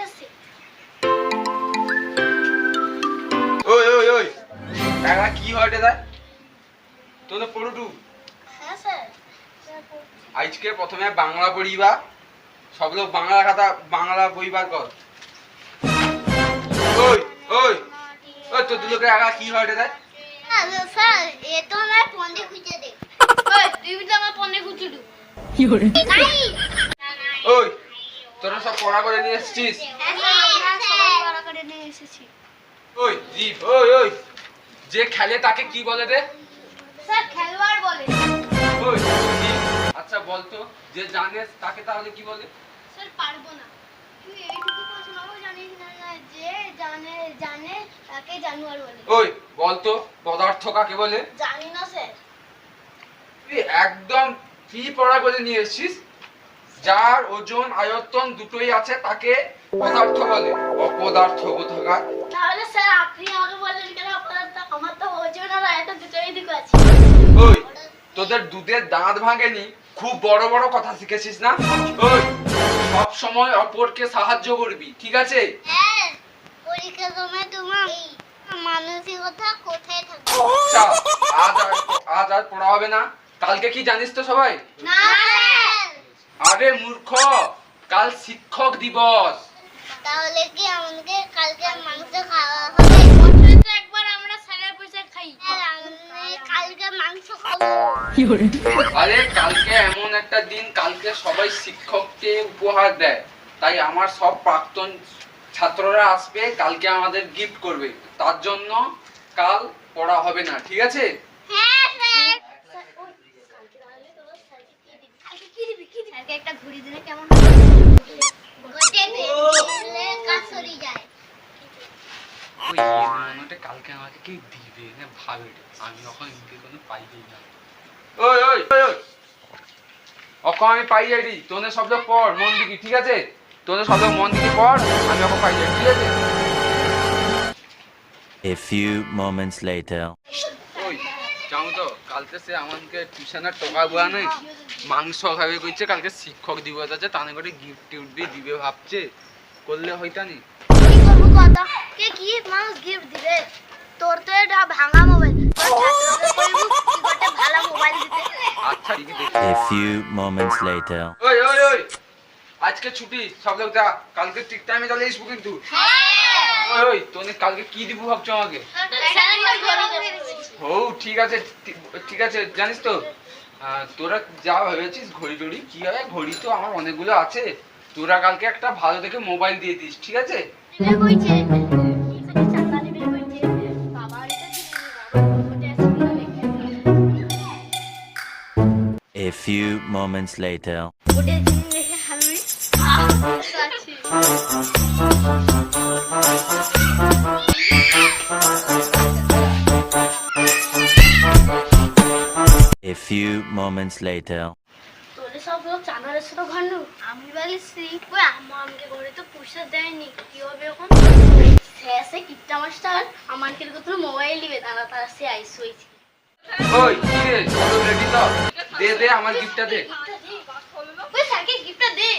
যাচ্ছি। ওই ওই ওই। কাকা কি হয় এটা তো তো পড়ুটু হ্যাঁ আজকে প্রথমে বাংলা পড়িবা সব লোক বাংলা কথা বাংলা বই বইবার কর। ওই ওই। ওই তো দুলোকে আগা কি হয় এটা হ্যালো স্যার এ তো আমার পন্ডে খুঁজে দে। ওই তুই তো আমার পন্ডে খুঁজে দে কি হরে সব পড়া করে নিয়ে এসছিস? ওই জিপ ওই ওই। যে খেলে তাকে কি বলে রে? স্যার খেলোয়াড় বলে। ওই আচ্ছা বলতো যে জানে তাকে তাহলে কি বলে? স্যার পারব না। তুই এইটুকু প্রশ্নও জানিস না না যে জানে জানে তাকে জানুয়ার বলে। ওই বলতো পদার্থ কাকে বলে? জানি না স্যার। তুই একদম কি পড়া করে নিয়ে এসছিস? যার ওজন আয়তন দুটোই আছে তাকে পদার্থ বলে। অপদার্থ কোথাকার তাহলে স্যার আপনি আমাকে বললেন কেন তো আমার তো ওজন আর আয়তন দুটোই দিকে আছে। ওই তোদের দুধের দাঁত ভাঙেনি? খুব বড় বড় কথা শিখেছিস না? ওই সব সময় অপরকে সাহায্য করবি ঠিক আছে? হ্যাঁ পরীক্ষার সময় তোমার মানসিকতা কোথায় থাকে? আজ আর আজ আর পড়া হবে না। কালকে কি জানিস তো সবাই? না আরে মূর্খ কাল শিক্ষক দিবস। তাহলে কি আমাকে কালকে মাংস খাওয়া হবে? বছরে একবার আমরা স্যারের পয়সা খাই। কালকে মাংস খাব। আরে কালকে এমন একটা দিন কালকে সবাই শিক্ষককে উপহার দেয়। তাই আমার সব প্রাক্তন ছাত্ররা আসবে কালকে আমাদের গিফট করবে। তার জন্য কাল পড়া হবে না ঠিক আছে হ্যাঁ স্যার স্যারকে একটা ঘুড়ি দিলে কেমন কাছরি যায়। ওই মনটা কালকে আমাকে কি দিবে? না ভাবে আমি এখন ইনকে কোনো পাইই না। ওই ওই ওই ওই। আমি পাই যাই তোনে শব্দ পড় মন দিকে ঠিক আছে? তোনে শব্দ মন দিকে পড় আমি অখন পাই যাই ঠিক আছে? A few moments later. জানো তো? কালকে সে আমাকে টিউশনের টাকা বুয়া নেই মাংস খাবে কইছে কালকে শিক্ষক দিবস আছে তানে করে গিফট টিফট দিয়ে দিবে ভাবছে। করলে হইতানি কি করব কথা। কে মানুষ গিফট দিবে? তোর তো এটা ভাঙা মোবাইল ভালো দিতে। আচ্ছা ঠিক আছে A few moments later. ওই ওই ওই। আজকে ছুটি সব লোক যা। কালকে ঠিক টাইমে চলে আসব কিন্তু। ওই ওই তোনে কালকে কি দিব ভাবছ আমাকে? ও ঠিক আছে ঠিক- আছে জানিস তো তোরা যা ভেবেছিস ঘড়ি টড়ি কি হবে? ঘড়ি তো আমার অনেকগুলো আছে। তোরা কালকে একটা ভালো দেখে মোবাইল দিয়ে দিস ঠিক আছে? A few moments later. few moments later. তোলে সব লোক চানারের সাথে ঘর নু আমি বলিছি ওই আম্মা আমাকে ঘরে তো পয়সা দেয়নি কি হবে এখন? শেষে কিপটা মাস্টার আমাকে কত মোবাইল দিবে তারা তারা সে আইস হয়েছে ওই কি রে সব রেডি তো। দে দে আমার গিফটটা দে। ওই স্যারকে গিফটটা দে।